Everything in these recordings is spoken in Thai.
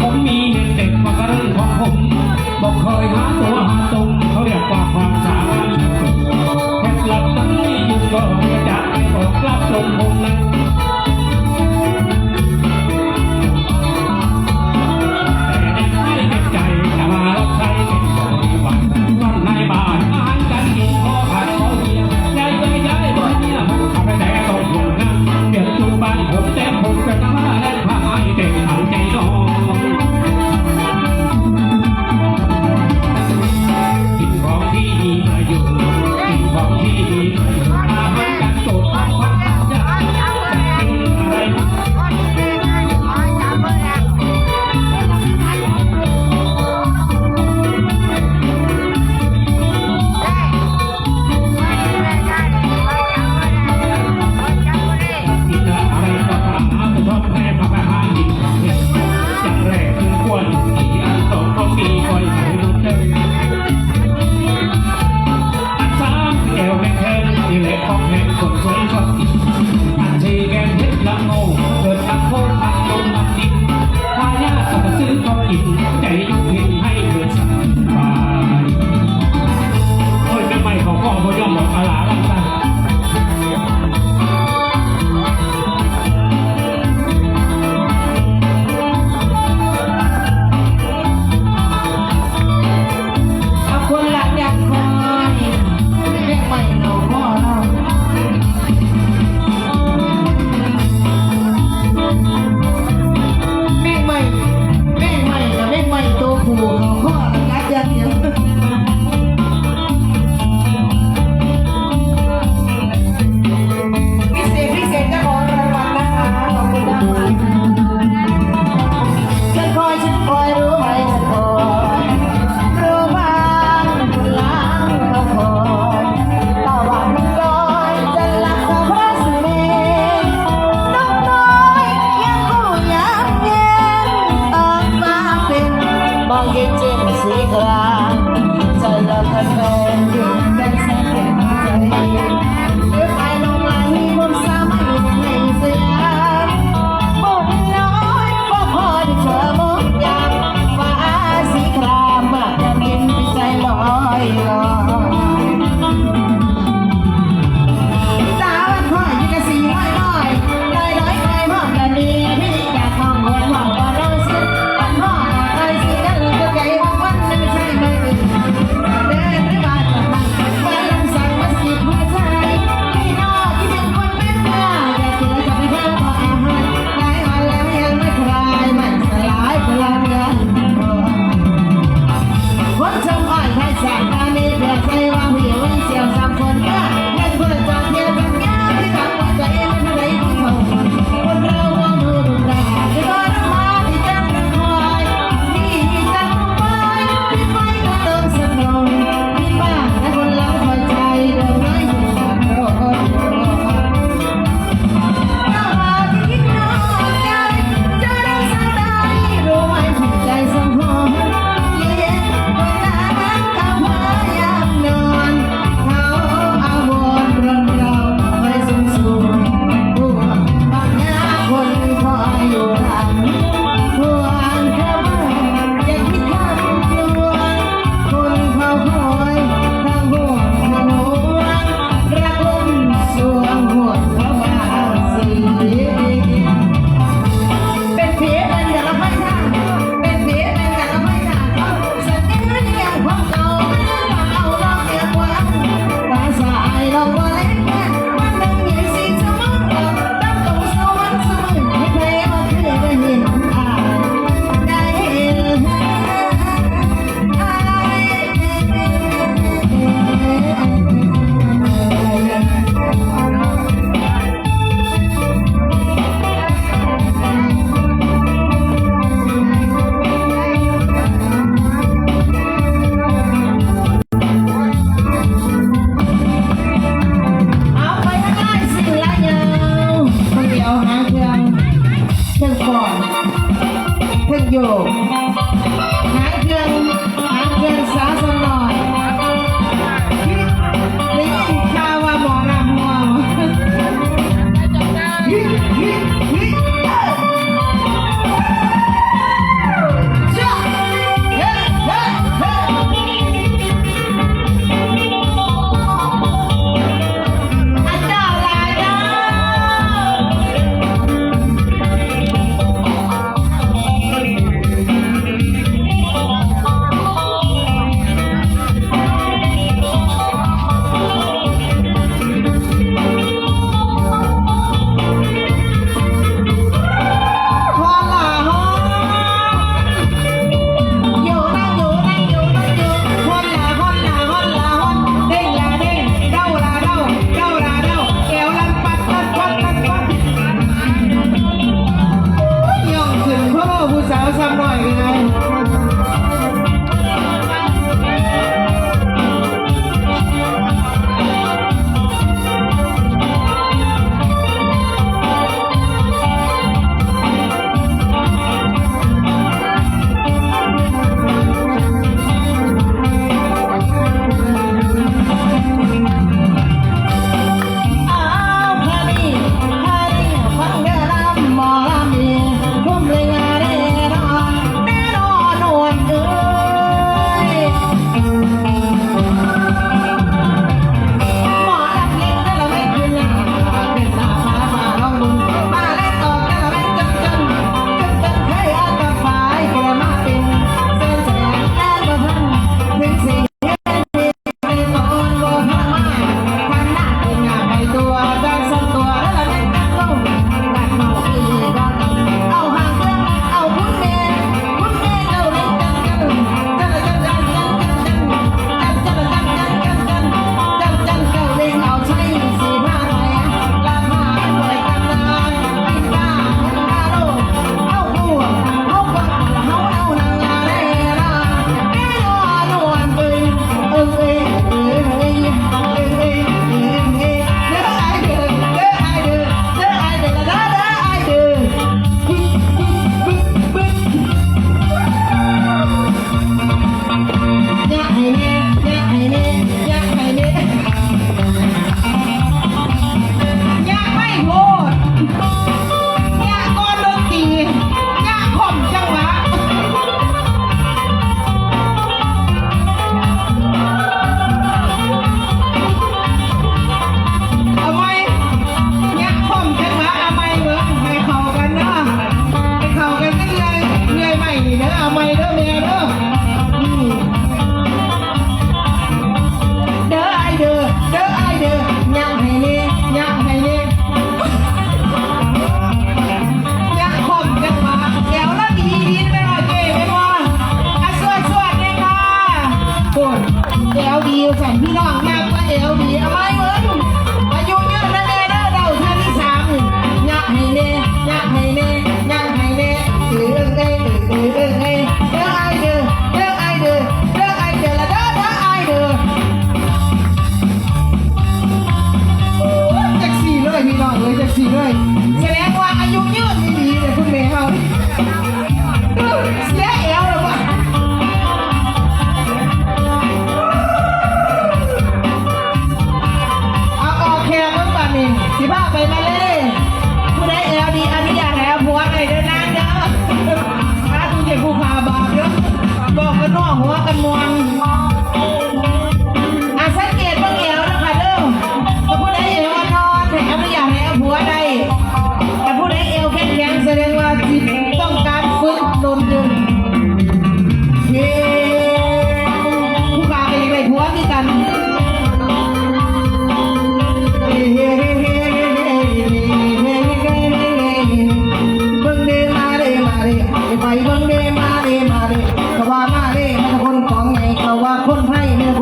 ผมมีเด็กมากระเรื่องของผมบอกคอยหาตัวหาตัว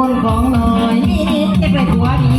คนของหน่อยเก็บไปหัวดี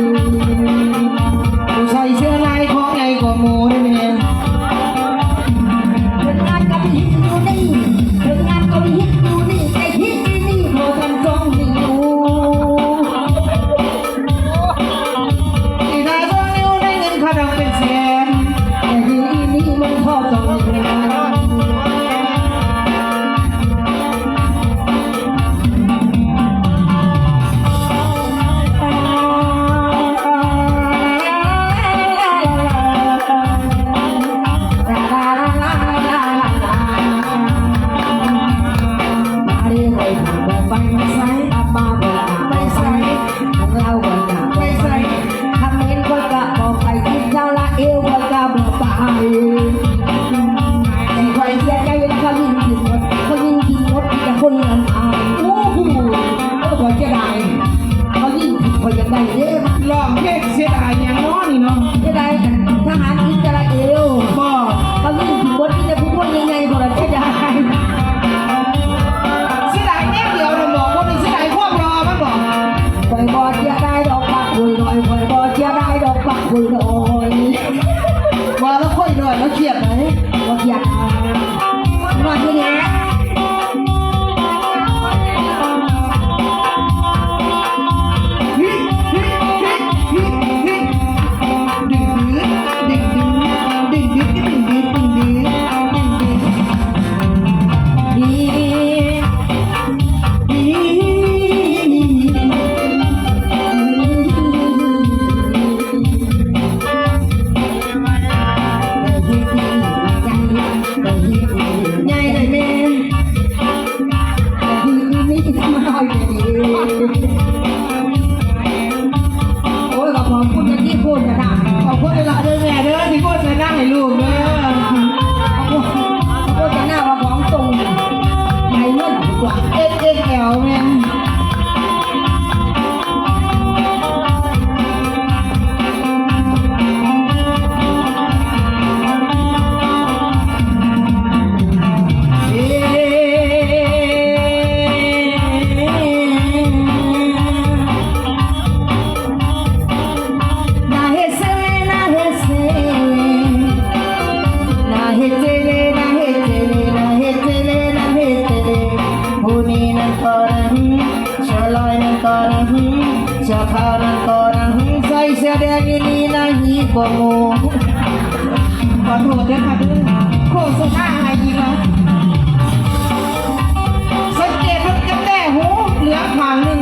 Música กว่างูขอโทษด้วยค่ะด้วยโคสุดหน้าหายดีมาสังเกตมันกระแตหูเหลือขางหนึ่ง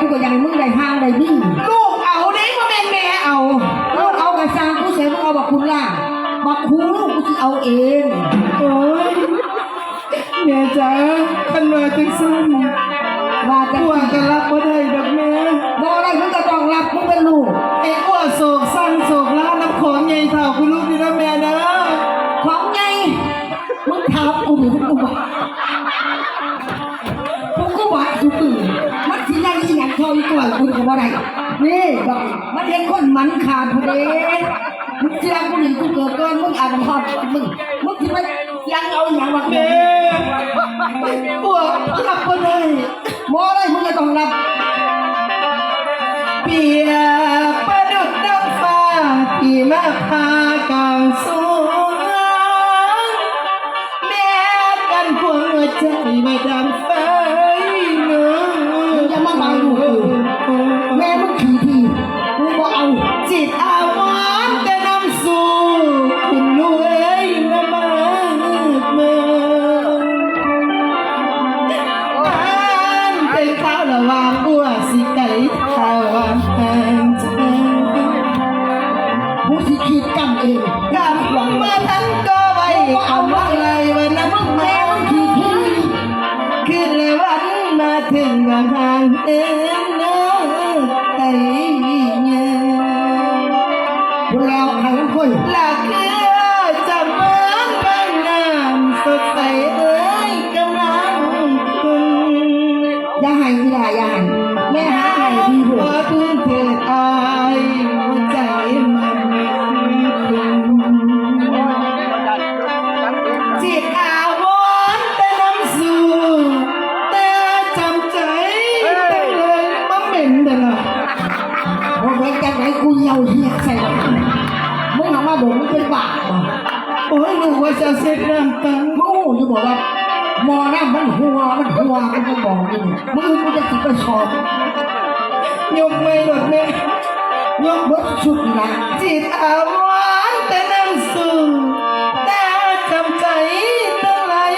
กูเป็นแม่กูก็อยากให้มึงได้ห้างได้ดีลูกเอาเด้บ่แม่นแม่เอาลูกเอากระซังกูเสียมึงเอาบักคุณล่ะบักคูลูกกูจะเอาเองโอ้ยแม่จ๋าคันว่าจังซั่นว่าจะกลัวจะรับบ่ได้ดอกแม่บ่ได้มึงก็ต้องรับมึงเป็นลูกไอ้อ้วโศกสั่งโศกล้าน้ำของใหญ่เท่าคุณลูกนี่นะแม่นะของไงมึงถามกูหรือมึงกูบอกกู อีหยังทอยตัวกูก็บ่ได้นี่บอกมันเห็นคนมันขาดพอดีมึงเสียกูหนีกูเกิดก่อนมึงอ่านพอดมึงมึงสิมายังเอาอย่างวะแม่อ้วดรับบ่ได้บ่ได้มึงก็ต้องรับเปียประดุดน้ำฟ้าที่มาพา วมันหัวมันก็บอกนี่มึงกูจะติดไปสอบยกไม่หลดแม่ยกเบิดชุดนะจิตอาวรณ์แต่น้ำสู่แต่จำใจตั้งหลาย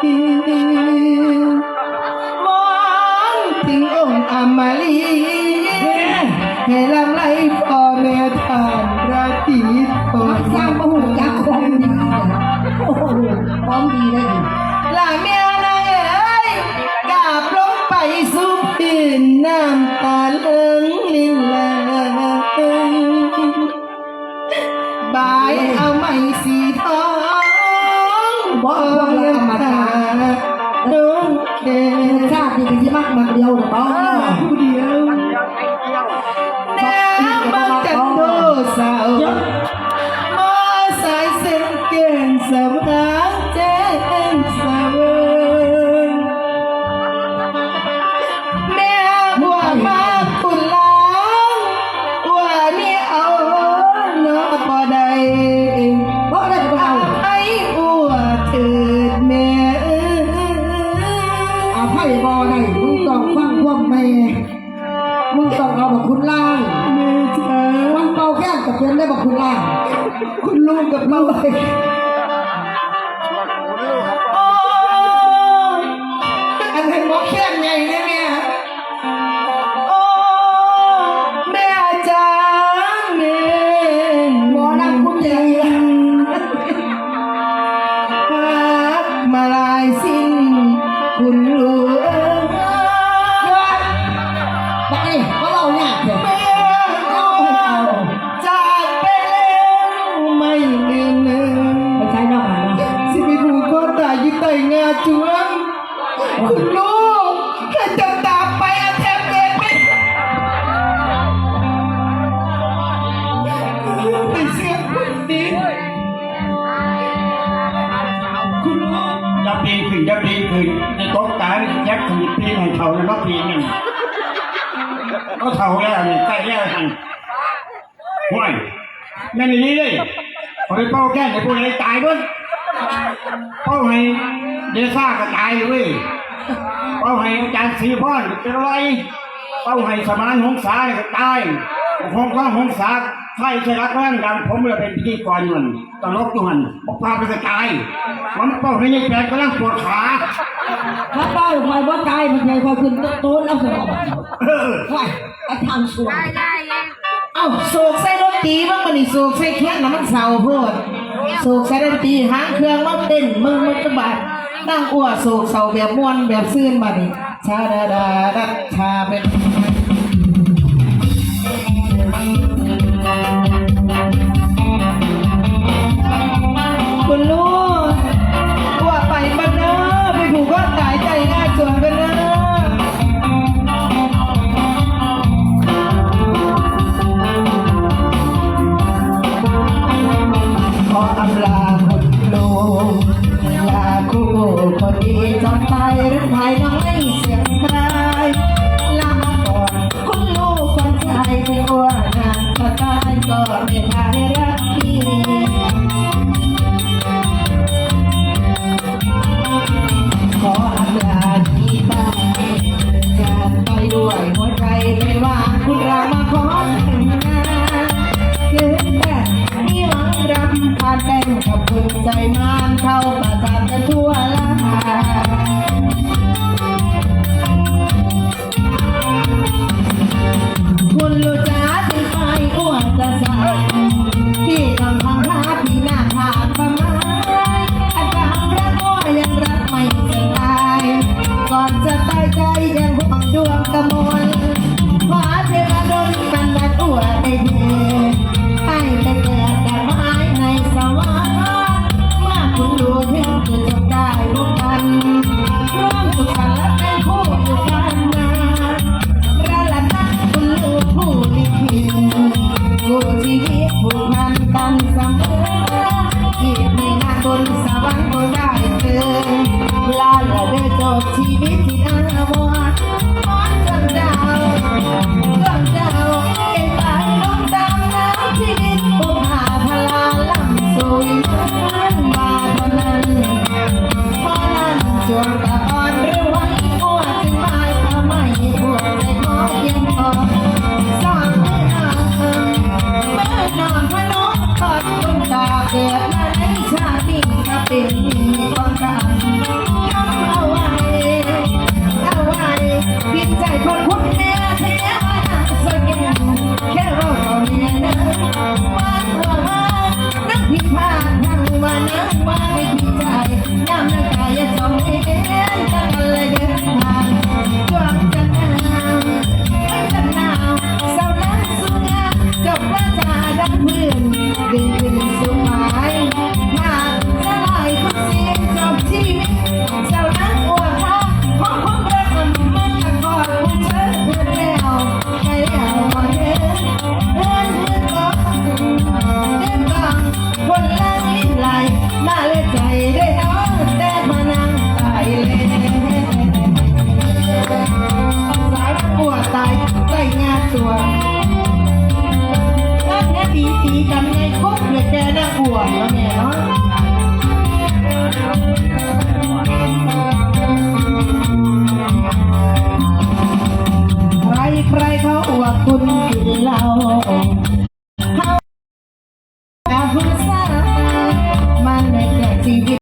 ทีมองถึงองค์อมรีให้ลำไหลพ่อแม่ทานราตรีโทมันสร้างประหุยั พื้ อาภัยบ่ได้มึงต้องฟังพวกแม่มึงต้องเอาบอกคุณล่างแม่จ๋ามันเบาแค่จะเป็นได้บอกคุณล่าง คุณลูกกับเราเอา คุณรู้ยาปีคือยาปีคือในต๊ะตาแยกคืปีให้เท่าแล้ปีนึงก็เท่าแล้วนี่แล้วหันห่วม่นี่เลยขอไปเป้าแก้ในพวกนี้ตายด้วยเป้าให้เดซ่าก็ตายเลยเป้าให้อาจารย์สีพ่อนเป็นไรเป้าให้สมานหงสาก็ตายหงก็หงสา ไฟเคยรักร่างดังผมเลยเป็นพิธีกรงินตลกอยู่หันบอกพาไปกระจายมันเป้าในยังแปลกำลังปวดขาถ้าป้าคอยบ่ตายมันใหญ่พอขึ้นโต๊ะแล้วสมองไปไอ้ทางสวนเอ้าโศกใส่รถตีมันมันนี่โศกใส่เครื่องน้ำมันเสาเพื่อนโศกใส่รถตีหางเครื่องมันเต้นมึงมึงกะบาดนั่งอ้วโศกเสาแบบม้วนแบบซื่นมาดิชาดาดาดาชาเป็น Thank you.